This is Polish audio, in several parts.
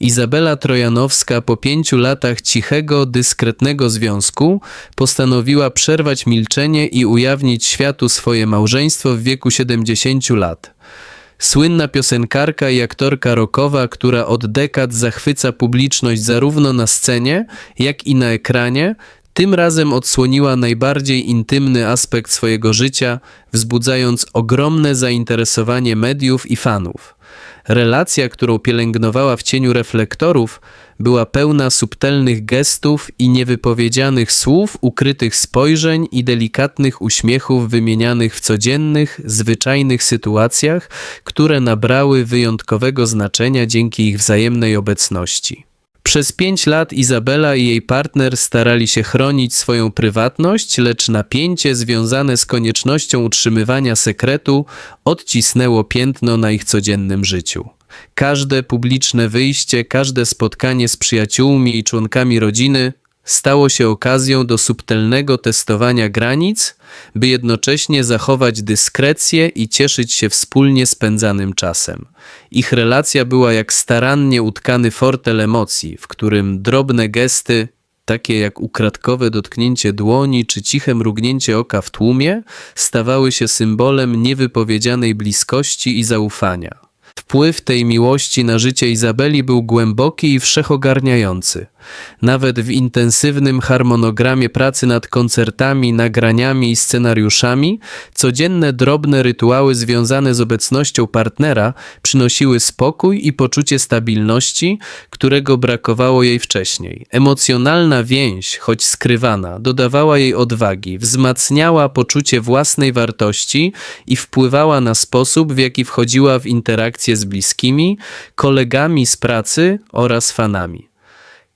Izabela Trojanowska po pięciu latach cichego, dyskretnego związku postanowiła przerwać milczenie i ujawnić światu swoje małżeństwo w wieku 70 lat. Słynna piosenkarka i aktorka rockowa, która od dekad zachwyca publiczność zarówno na scenie, jak i na ekranie, tym razem odsłoniła najbardziej intymny aspekt swojego życia, wzbudzając ogromne zainteresowanie mediów i fanów. Relacja, którą pielęgnowała w cieniu reflektorów, była pełna subtelnych gestów i niewypowiedzianych słów, ukrytych spojrzeń i delikatnych uśmiechów wymienianych w codziennych, zwyczajnych sytuacjach, które nabrały wyjątkowego znaczenia dzięki ich wzajemnej obecności. Przez pięć lat Izabela i jej partner starali się chronić swoją prywatność, lecz napięcie związane z koniecznością utrzymywania sekretu odcisnęło piętno na ich codziennym życiu. Każde publiczne wyjście, każde spotkanie z przyjaciółmi i członkami rodziny stało się okazją do subtelnego testowania granic, by jednocześnie zachować dyskrecję i cieszyć się wspólnie spędzanym czasem. Ich relacja była jak starannie utkany fortel emocji, w którym drobne gesty, takie jak ukradkowe dotknięcie dłoni czy ciche mrugnięcie oka w tłumie, stawały się symbolem niewypowiedzianej bliskości i zaufania. Wpływ tej miłości na życie Izabeli był głęboki i wszechogarniający. Nawet w intensywnym harmonogramie pracy nad koncertami, nagraniami i scenariuszami, codzienne drobne rytuały związane z obecnością partnera przynosiły spokój i poczucie stabilności, którego brakowało jej wcześniej. Emocjonalna więź, choć skrywana, dodawała jej odwagi, wzmacniała poczucie własnej wartości i wpływała na sposób, w jaki wchodziła w interakcje z bliskimi, kolegami z pracy oraz fanami.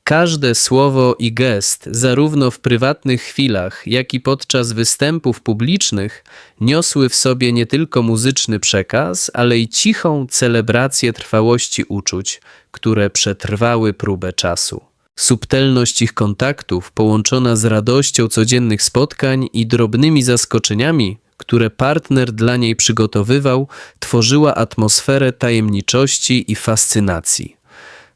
Każde słowo i gest, zarówno w prywatnych chwilach, jak i podczas występów publicznych, niosły w sobie nie tylko muzyczny przekaz, ale i cichą celebrację trwałości uczuć, które przetrwały próbę czasu. Subtelność ich kontaktów, połączona z radością codziennych spotkań i drobnymi zaskoczeniami, które partner dla niej przygotowywał, tworzyła atmosferę tajemniczości i fascynacji.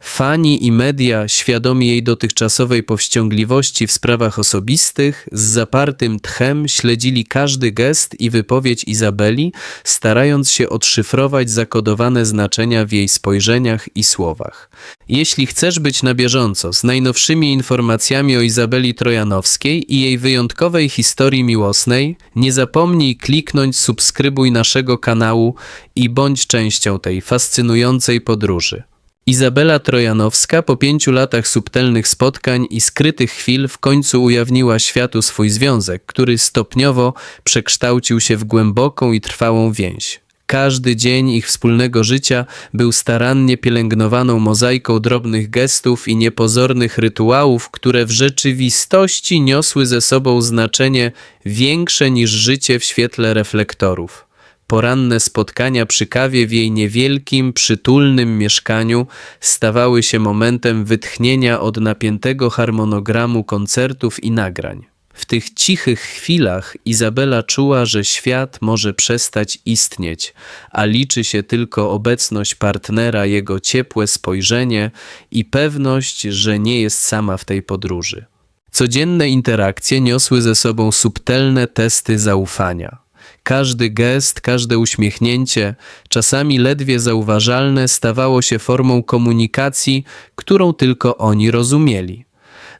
Fani i media, świadomi jej dotychczasowej powściągliwości w sprawach osobistych, z zapartym tchem śledzili każdy gest i wypowiedź Izabeli, starając się odszyfrować zakodowane znaczenia w jej spojrzeniach i słowach. Jeśli chcesz być na bieżąco z najnowszymi informacjami o Izabeli Trojanowskiej i jej wyjątkowej historii miłosnej, nie zapomnij kliknąć subskrybuj naszego kanału i bądź częścią tej fascynującej podróży. Izabela Trojanowska po pięciu latach subtelnych spotkań i skrytych chwil w końcu ujawniła światu swój związek, który stopniowo przekształcił się w głęboką i trwałą więź. Każdy dzień ich wspólnego życia był starannie pielęgnowaną mozaiką drobnych gestów i niepozornych rytuałów, które w rzeczywistości niosły ze sobą znaczenie większe niż życie w świetle reflektorów. Poranne spotkania przy kawie w jej niewielkim, przytulnym mieszkaniu stawały się momentem wytchnienia od napiętego harmonogramu koncertów i nagrań. W tych cichych chwilach Izabela czuła, że świat może przestać istnieć, a liczy się tylko obecność partnera, jego ciepłe spojrzenie i pewność, że nie jest sama w tej podróży. Codzienne interakcje niosły ze sobą subtelne testy zaufania. Każdy gest, każde uśmiechnięcie, czasami ledwie zauważalne, stawało się formą komunikacji, którą tylko oni rozumieli.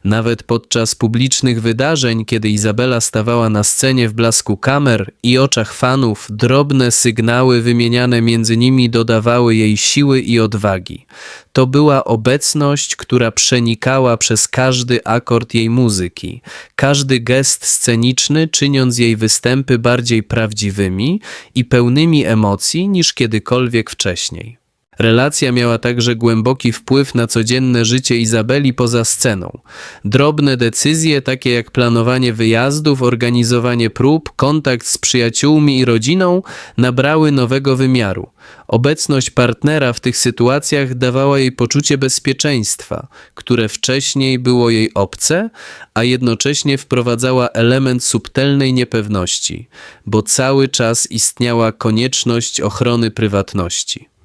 Nawet podczas publicznych wydarzeń, kiedy Izabela stawała na scenie w blasku kamer i oczach fanów, drobne sygnały wymieniane między nimi dodawały jej siły i odwagi. To była obecność, która przenikała przez każdy akord jej muzyki, każdy gest sceniczny, czyniąc jej występy bardziej prawdziwymi i pełnymi emocji niż kiedykolwiek wcześniej. Relacja miała także głęboki wpływ na codzienne życie Izabeli poza sceną. Drobne decyzje, takie jak planowanie wyjazdów, organizowanie prób, kontakt z przyjaciółmi i rodziną, nabrały nowego wymiaru. Obecność partnera w tych sytuacjach dawała jej poczucie bezpieczeństwa, które wcześniej było jej obce, a jednocześnie wprowadzała element subtelnej niepewności, bo cały czas istniała konieczność ochrony prywatności.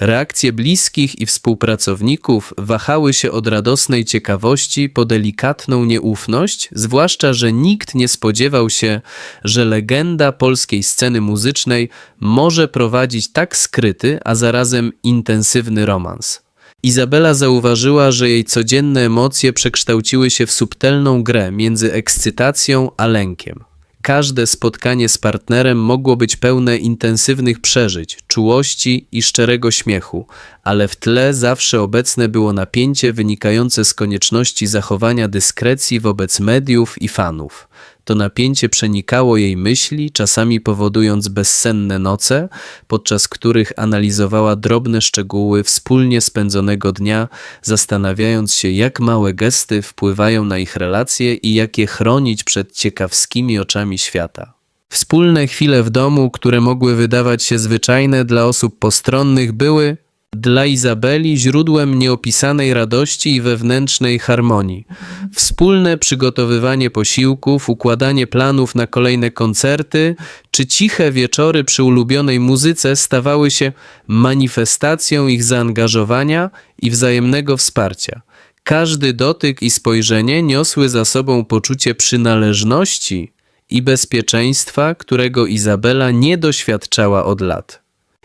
Reakcje bliskich i współpracowników wahały się od radosnej ciekawości po delikatną nieufność, zwłaszcza, że nikt nie spodziewał się, że legenda polskiej sceny muzycznej może prowadzić tak skryty, a zarazem intensywny romans. Izabela zauważyła, że jej codzienne emocje przekształciły się w subtelną grę między ekscytacją a lękiem. Każde spotkanie z partnerem mogło być pełne intensywnych przeżyć, czułości i szczerego śmiechu, ale w tle zawsze obecne było napięcie wynikające z konieczności zachowania dyskrecji wobec mediów i fanów. To napięcie przenikało jej myśli, czasami powodując bezsenne noce, podczas których analizowała drobne szczegóły wspólnie spędzonego dnia, zastanawiając się, jak małe gesty wpływają na ich relacje i jak je chronić przed ciekawskimi oczami świata. Wspólne chwile w domu, które mogły wydawać się zwyczajne dla osób postronnych, były dla Izabeli źródłem nieopisanej radości i wewnętrznej harmonii. Wspólne przygotowywanie posiłków, układanie planów na kolejne koncerty, czy ciche wieczory przy ulubionej muzyce stawały się manifestacją ich zaangażowania i wzajemnego wsparcia. Każdy dotyk i spojrzenie niosły za sobą poczucie przynależności i bezpieczeństwa, którego Izabela nie doświadczała od lat.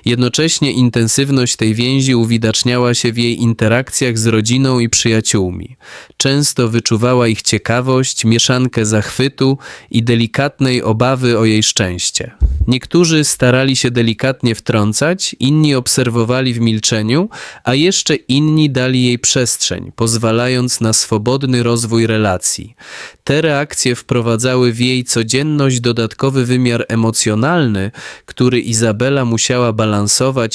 Jednocześnie intensywność tej więzi uwidaczniała się w jej interakcjach z rodziną i przyjaciółmi. Często wyczuwała ich ciekawość, mieszankę zachwytu i delikatnej obawy o jej szczęście. Niektórzy starali się delikatnie wtrącać, inni obserwowali w milczeniu, a jeszcze inni dali jej przestrzeń, pozwalając na swobodny rozwój relacji. Te reakcje wprowadzały w jej codzienność dodatkowy wymiar emocjonalny, który Izabela musiała balansować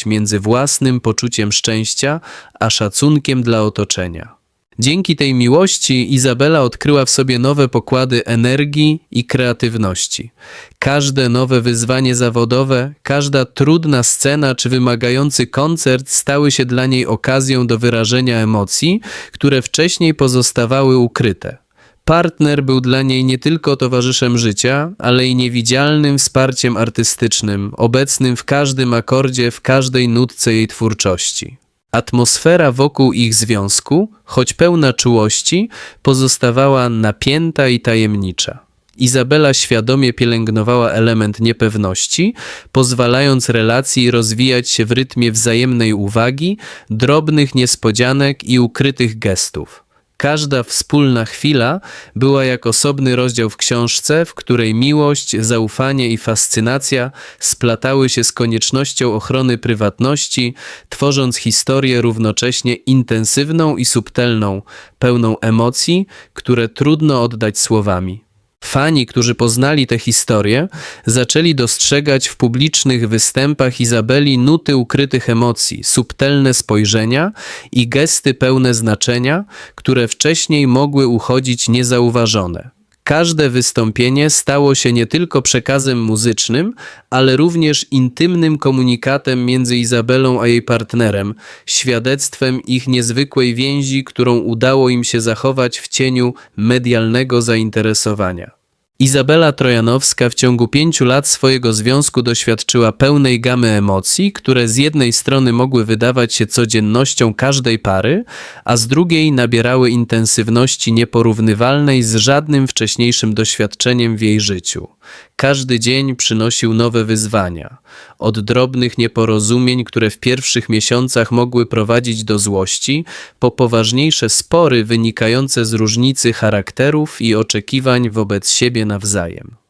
między własnym poczuciem szczęścia a szacunkiem dla otoczenia. Dzięki tej miłości Izabela odkryła w sobie nowe pokłady energii i kreatywności. Każde nowe wyzwanie zawodowe, każda trudna scena czy wymagający koncert stały się dla niej okazją do wyrażenia emocji, które wcześniej pozostawały ukryte. Partner był dla niej nie tylko towarzyszem życia, ale i niewidzialnym wsparciem artystycznym, obecnym w każdym akordzie, w każdej nutce jej twórczości. Atmosfera wokół ich związku, choć pełna czułości, pozostawała napięta i tajemnicza. Izabela świadomie pielęgnowała element niepewności, pozwalając relacji rozwijać się w rytmie wzajemnej uwagi, drobnych niespodzianek i ukrytych gestów. Każda wspólna chwila była jak osobny rozdział w książce, w której miłość, zaufanie i fascynacja splatały się z koniecznością ochrony prywatności, tworząc historię równocześnie intensywną i subtelną, pełną emocji, które trudno oddać słowami. Fani, którzy poznali tę historię, zaczęli dostrzegać w publicznych występach Izabeli nuty ukrytych emocji, subtelne spojrzenia i gesty pełne znaczenia, które wcześniej mogły uchodzić niezauważone. Każde wystąpienie stało się nie tylko przekazem muzycznym, ale również intymnym komunikatem między Izabelą a jej partnerem, świadectwem ich niezwykłej więzi, którą udało im się zachować w cieniu medialnego zainteresowania. Izabela Trojanowska w ciągu pięciu lat swojego związku doświadczyła pełnej gamy emocji, które z jednej strony mogły wydawać się codziennością każdej pary, a z drugiej nabierały intensywności nieporównywalnej z żadnym wcześniejszym doświadczeniem w jej życiu. Każdy dzień przynosił nowe wyzwania. Od drobnych nieporozumień, które w pierwszych miesiącach mogły prowadzić do złości, po poważniejsze spory wynikające z różnicy charakterów i oczekiwań wobec siebie nawzajem.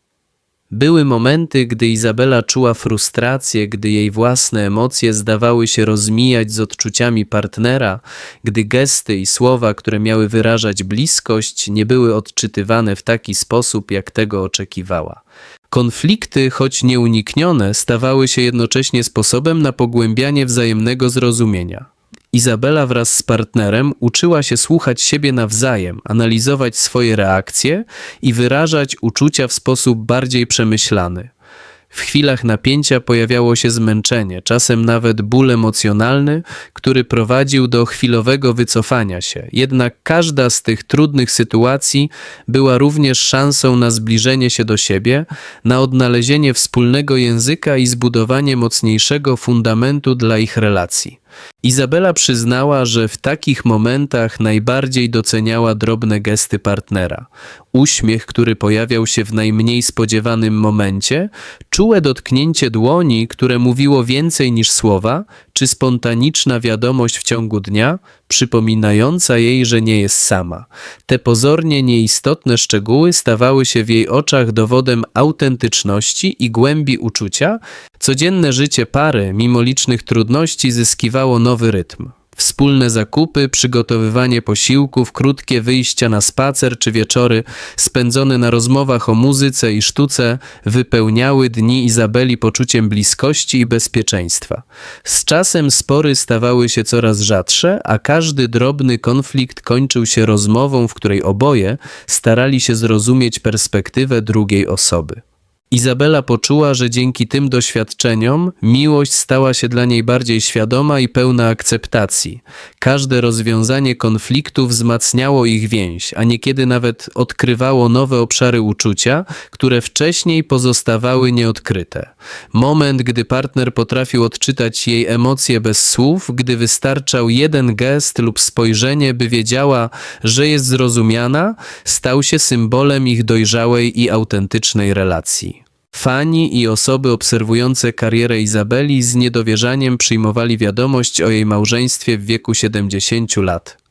Były momenty, gdy Izabela czuła frustrację, gdy jej własne emocje zdawały się rozmijać z odczuciami partnera, gdy gesty i słowa, które miały wyrażać bliskość, nie były odczytywane w taki sposób, jak tego oczekiwała. Konflikty, choć nieuniknione, stawały się jednocześnie sposobem na pogłębianie wzajemnego zrozumienia. Izabela wraz z partnerem uczyła się słuchać siebie nawzajem, analizować swoje reakcje i wyrażać uczucia w sposób bardziej przemyślany. W chwilach napięcia pojawiało się zmęczenie, czasem nawet ból emocjonalny, który prowadził do chwilowego wycofania się. Jednak każda z tych trudnych sytuacji była również szansą na zbliżenie się do siebie, na odnalezienie wspólnego języka i zbudowanie mocniejszego fundamentu dla ich relacji. Izabela przyznała, że w takich momentach najbardziej doceniała drobne gesty partnera. Uśmiech, który pojawiał się w najmniej spodziewanym momencie, czułe dotknięcie dłoni, które mówiło więcej niż słowa, czy spontaniczna wiadomość w ciągu dnia, przypominająca jej, że nie jest sama. Te pozornie nieistotne szczegóły stawały się w jej oczach dowodem autentyczności i głębi uczucia. Codzienne życie pary, mimo licznych trudności, zyskiwało nowy rytm. Wspólne zakupy, przygotowywanie posiłków, krótkie wyjścia na spacer czy wieczory spędzone na rozmowach o muzyce i sztuce wypełniały dni Izabeli poczuciem bliskości i bezpieczeństwa. Z czasem spory stawały się coraz rzadsze, a każdy drobny konflikt kończył się rozmową, w której oboje starali się zrozumieć perspektywę drugiej osoby. Izabela poczuła, że dzięki tym doświadczeniom miłość stała się dla niej bardziej świadoma i pełna akceptacji. Każde rozwiązanie konfliktów wzmacniało ich więź, a niekiedy nawet odkrywało nowe obszary uczucia, które wcześniej pozostawały nieodkryte. Moment, gdy partner potrafił odczytać jej emocje bez słów, gdy wystarczał jeden gest lub spojrzenie, by wiedziała, że jest zrozumiana, stał się symbolem ich dojrzałej i autentycznej relacji. Fani i osoby obserwujące karierę Izabeli z niedowierzaniem przyjmowali wiadomość o jej małżeństwie w wieku 70 lat.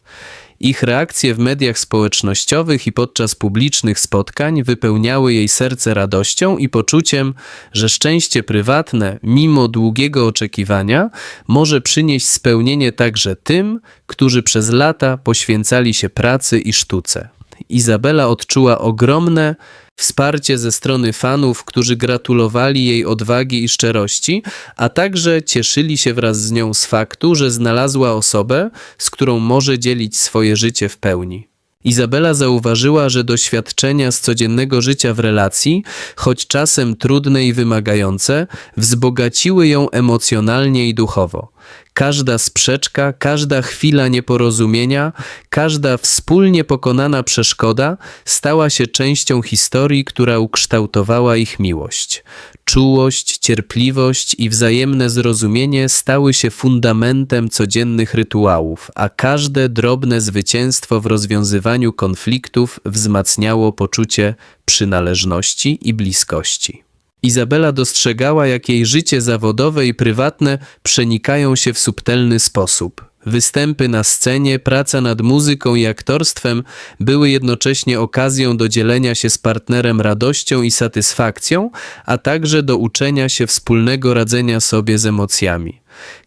Ich reakcje w mediach społecznościowych i podczas publicznych spotkań wypełniały jej serce radością i poczuciem, że szczęście prywatne, mimo długiego oczekiwania, może przynieść spełnienie także tym, którzy przez lata poświęcali się pracy i sztuce. Izabela odczuła ogromne wsparcie ze strony fanów, którzy gratulowali jej odwagi i szczerości, a także cieszyli się wraz z nią z faktu, że znalazła osobę, z którą może dzielić swoje życie w pełni. Izabela zauważyła, że doświadczenia z codziennego życia w relacji, choć czasem trudne i wymagające, wzbogaciły ją emocjonalnie i duchowo. Każda sprzeczka, każda chwila nieporozumienia, każda wspólnie pokonana przeszkoda stała się częścią historii, która ukształtowała ich miłość. Czułość, cierpliwość i wzajemne zrozumienie stały się fundamentem codziennych rytuałów, a każde drobne zwycięstwo w rozwiązywaniu konfliktów wzmacniało poczucie przynależności i bliskości. Izabela dostrzegała, jak jej życie zawodowe i prywatne przenikają się w subtelny sposób. Występy na scenie, praca nad muzyką i aktorstwem były jednocześnie okazją do dzielenia się z partnerem radością i satysfakcją, a także do uczenia się wspólnego radzenia sobie z emocjami.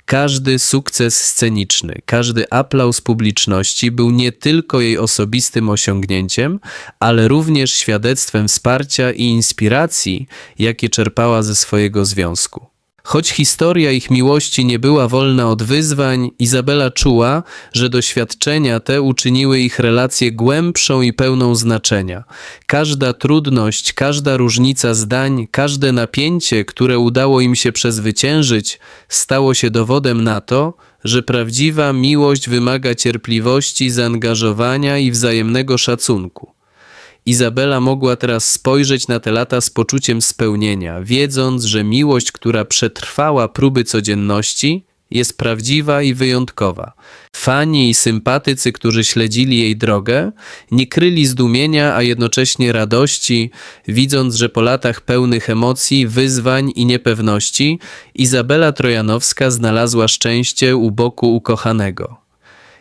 Każdy sukces sceniczny, każdy aplauz publiczności był nie tylko jej osobistym osiągnięciem, ale również świadectwem wsparcia i inspiracji, jakie czerpała ze swojego związku. Choć historia ich miłości nie była wolna od wyzwań, Izabela czuła, że doświadczenia te uczyniły ich relację głębszą i pełną znaczenia. Każda trudność, każda różnica zdań, każde napięcie, które udało im się przezwyciężyć, stało się dowodem na to, że prawdziwa miłość wymaga cierpliwości, zaangażowania i wzajemnego szacunku. Izabela mogła teraz spojrzeć na te lata z poczuciem spełnienia, wiedząc, że miłość, która przetrwała próby codzienności, jest prawdziwa i wyjątkowa. Fani i sympatycy, którzy śledzili jej drogę, nie kryli zdumienia, a jednocześnie radości, widząc, że po latach pełnych emocji, wyzwań i niepewności, Izabela Trojanowska znalazła szczęście u boku ukochanego.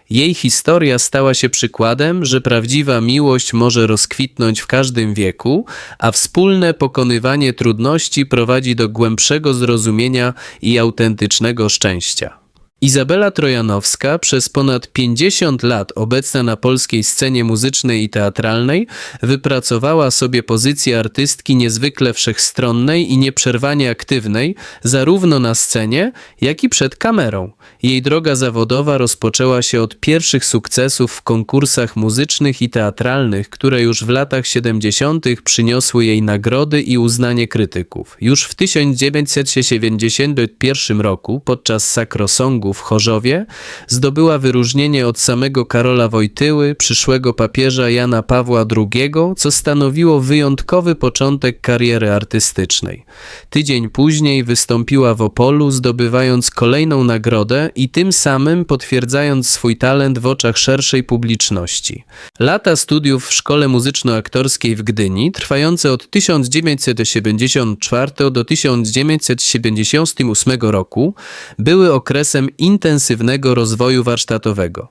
Jej historia stała się przykładem, że prawdziwa miłość może rozkwitnąć w każdym wieku, a wspólne pokonywanie trudności prowadzi do głębszego zrozumienia i autentycznego szczęścia. Izabela Trojanowska, przez ponad 50 lat obecna na polskiej scenie muzycznej i teatralnej, wypracowała sobie pozycję artystki niezwykle wszechstronnej i nieprzerwanie aktywnej, zarówno na scenie, jak i przed kamerą. Jej droga zawodowa rozpoczęła się od pierwszych sukcesów w konkursach muzycznych i teatralnych, które już w latach 70. przyniosły jej nagrody i uznanie krytyków. Już w 1971 roku, podczas Sakrosongu w Chorzowie, zdobyła wyróżnienie od samego Karola Wojtyły, przyszłego papieża Jana Pawła II, co stanowiło wyjątkowy początek kariery artystycznej. Tydzień później wystąpiła w Opolu, zdobywając kolejną nagrodę i tym samym potwierdzając swój talent w oczach szerszej publiczności. Lata studiów w Szkole Muzyczno-Aktorskiej w Gdyni, trwające od 1974 do 1978 roku, były okresem intensywnego rozwoju warsztatowego.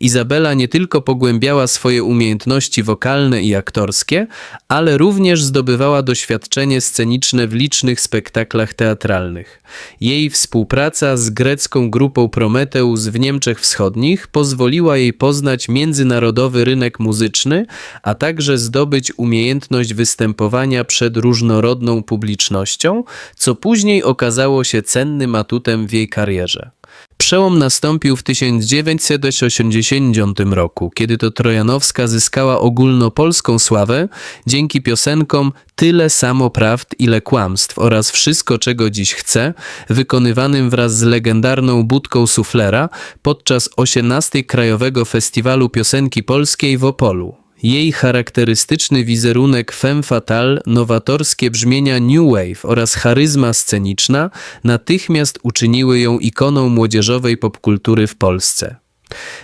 Izabela nie tylko pogłębiała swoje umiejętności wokalne i aktorskie, ale również zdobywała doświadczenie sceniczne w licznych spektaklach teatralnych. Jej współpraca z grecką grupą Prometeus w Niemczech Wschodnich pozwoliła jej poznać międzynarodowy rynek muzyczny, a także zdobyć umiejętność występowania przed różnorodną publicznością, co później okazało się cennym atutem w jej karierze. Przełom nastąpił w 1980 roku, kiedy to Trojanowska zyskała ogólnopolską sławę dzięki piosenkom Tyle samo prawd, ile kłamstw oraz Wszystko, czego dziś chcę, wykonywanym wraz z legendarną budką suflera podczas 18. Krajowego Festiwalu Piosenki Polskiej w Opolu. Jej charakterystyczny wizerunek femme fatale, nowatorskie brzmienia new wave oraz charyzma sceniczna natychmiast uczyniły ją ikoną młodzieżowej popkultury w Polsce.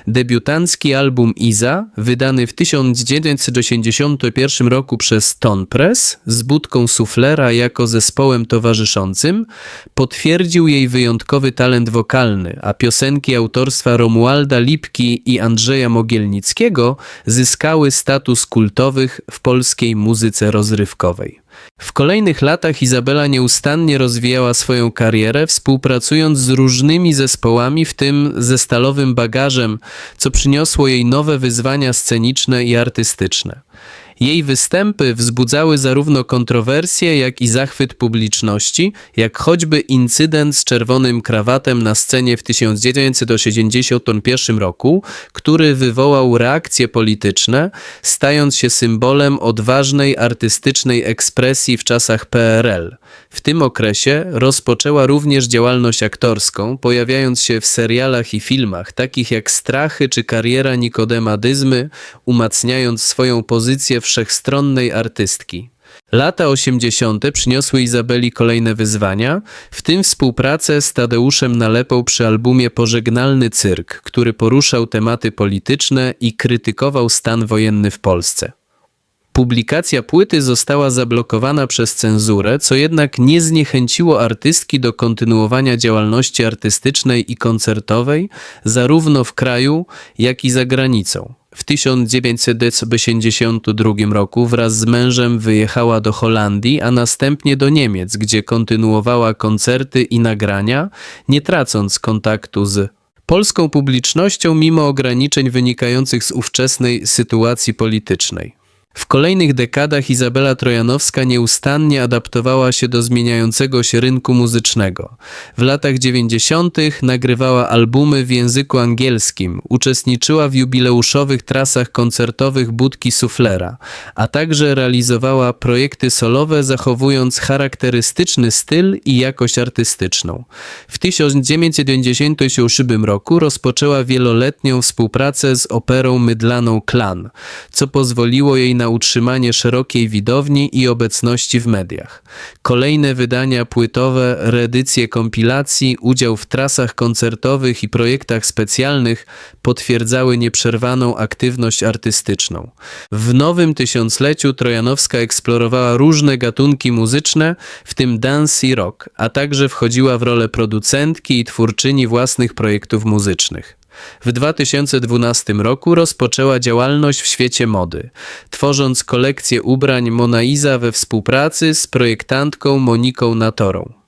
Debiutancki album Iza, wydany w 1981 roku przez Ton Press z budką suflera jako zespołem towarzyszącym, potwierdził jej wyjątkowy talent wokalny, a piosenki autorstwa Romualda Lipki i Andrzeja Mogielnickiego zyskały status kultowych w polskiej muzyce rozrywkowej. W kolejnych latach Izabela nieustannie rozwijała swoją karierę, współpracując z różnymi zespołami, w tym ze stalowym bagażem, co przyniosło jej nowe wyzwania sceniczne i artystyczne. Jej występy wzbudzały zarówno kontrowersje, jak i zachwyt publiczności, jak choćby incydent z czerwonym krawatem na scenie w 1981 roku, który wywołał reakcje polityczne, stając się symbolem odważnej artystycznej ekspresji w czasach PRL. W tym okresie rozpoczęła również działalność aktorską, pojawiając się w serialach i filmach, takich jak Strachy czy Kariera Nikodema Dyzmy, umacniając swoją pozycję wszechstronnej artystki. Lata 80. przyniosły Izabeli kolejne wyzwania, w tym współpracę z Tadeuszem Nalepą przy albumie Pożegnalny Cyrk, który poruszał tematy polityczne i krytykował stan wojenny w Polsce. Publikacja płyty została zablokowana przez cenzurę, co jednak nie zniechęciło artystki do kontynuowania działalności artystycznej i koncertowej zarówno w kraju, jak i za granicą. W 1982 roku wraz z mężem wyjechała do Holandii, a następnie do Niemiec, gdzie kontynuowała koncerty i nagrania, nie tracąc kontaktu z polską publicznością mimo ograniczeń wynikających z ówczesnej sytuacji politycznej. W kolejnych dekadach Izabela Trojanowska nieustannie adaptowała się do zmieniającego się rynku muzycznego. W latach 90. nagrywała albumy w języku angielskim, uczestniczyła w jubileuszowych trasach koncertowych Budki Suflera, a także realizowała projekty solowe, zachowując charakterystyczny styl i jakość artystyczną. W 1997 roku rozpoczęła wieloletnią współpracę z operą mydlaną Klan, co pozwoliło jej na utrzymanie szerokiej widowni i obecności w mediach. Kolejne wydania płytowe, reedycje kompilacji, udział w trasach koncertowych i projektach specjalnych potwierdzały nieprzerwaną aktywność artystyczną. W nowym tysiącleciu Trojanowska eksplorowała różne gatunki muzyczne, w tym dance i rock, a także wchodziła w rolę producentki i twórczyni własnych projektów muzycznych. W 2012 roku rozpoczęła działalność w świecie mody, tworząc kolekcję ubrań Monaiza we współpracy z projektantką Moniką Natorą.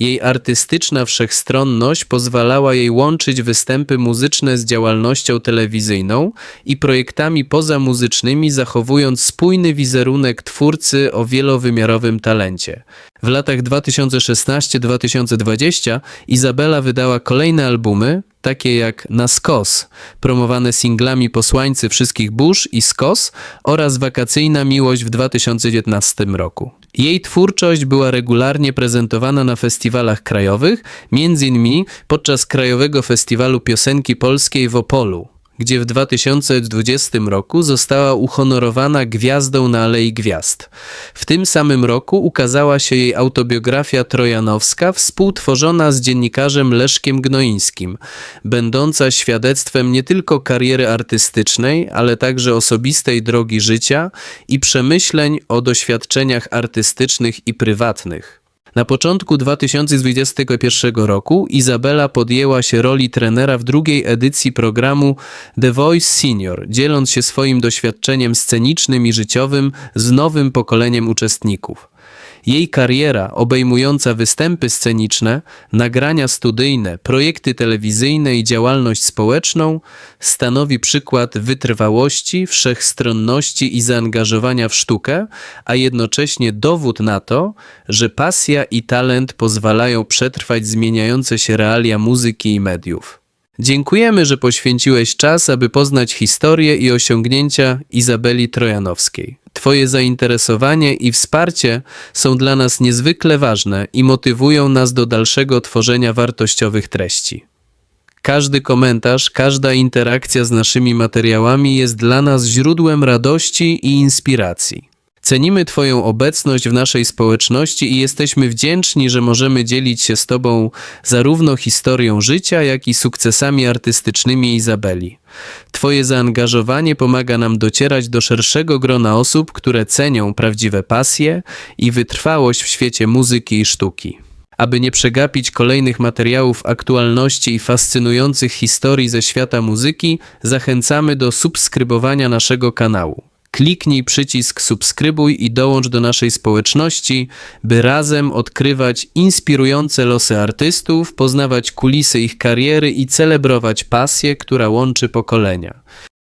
Jej artystyczna wszechstronność pozwalała jej łączyć występy muzyczne z działalnością telewizyjną i projektami pozamuzycznymi, zachowując spójny wizerunek twórcy o wielowymiarowym talencie. W latach 2016-2020 Izabela wydała kolejne albumy, takie jak Na skos, promowane singlami Posłańcy Wszystkich Burz i Skos oraz Wakacyjna Miłość w 2019 roku. Jej twórczość była regularnie prezentowana na festiwalach krajowych, m.in. podczas Krajowego Festiwalu Piosenki Polskiej w Opolu, gdzie w 2020 roku została uhonorowana Gwiazdą na Alei Gwiazd. W tym samym roku ukazała się jej autobiografia Trojanowska, współtworzona z dziennikarzem Leszkiem Gnoińskim, będąca świadectwem nie tylko kariery artystycznej, ale także osobistej drogi życia i przemyśleń o doświadczeniach artystycznych i prywatnych. Na początku 2021 roku Izabela podjęła się roli trenera w drugiej edycji programu The Voice Senior, dzieląc się swoim doświadczeniem scenicznym i życiowym z nowym pokoleniem uczestników. Jej kariera, obejmująca występy sceniczne, nagrania studyjne, projekty telewizyjne i działalność społeczną, stanowi przykład wytrwałości, wszechstronności i zaangażowania w sztukę, a jednocześnie dowód na to, że pasja i talent pozwalają przetrwać zmieniające się realia muzyki i mediów. Dziękujemy, że poświęciłeś czas, aby poznać historię i osiągnięcia Izabeli Trojanowskiej. Twoje zainteresowanie i wsparcie są dla nas niezwykle ważne i motywują nas do dalszego tworzenia wartościowych treści. Każdy komentarz, każda interakcja z naszymi materiałami jest dla nas źródłem radości i inspiracji. Cenimy Twoją obecność w naszej społeczności i jesteśmy wdzięczni, że możemy dzielić się z Tobą zarówno historią życia, jak i sukcesami artystycznymi Izabeli. Twoje zaangażowanie pomaga nam docierać do szerszego grona osób, które cenią prawdziwe pasje i wytrwałość w świecie muzyki i sztuki. Aby nie przegapić kolejnych materiałów aktualności i fascynujących historii ze świata muzyki, zachęcamy do subskrybowania naszego kanału. Kliknij przycisk subskrybuj i dołącz do naszej społeczności, by razem odkrywać inspirujące losy artystów, poznawać kulisy ich kariery i celebrować pasję, która łączy pokolenia.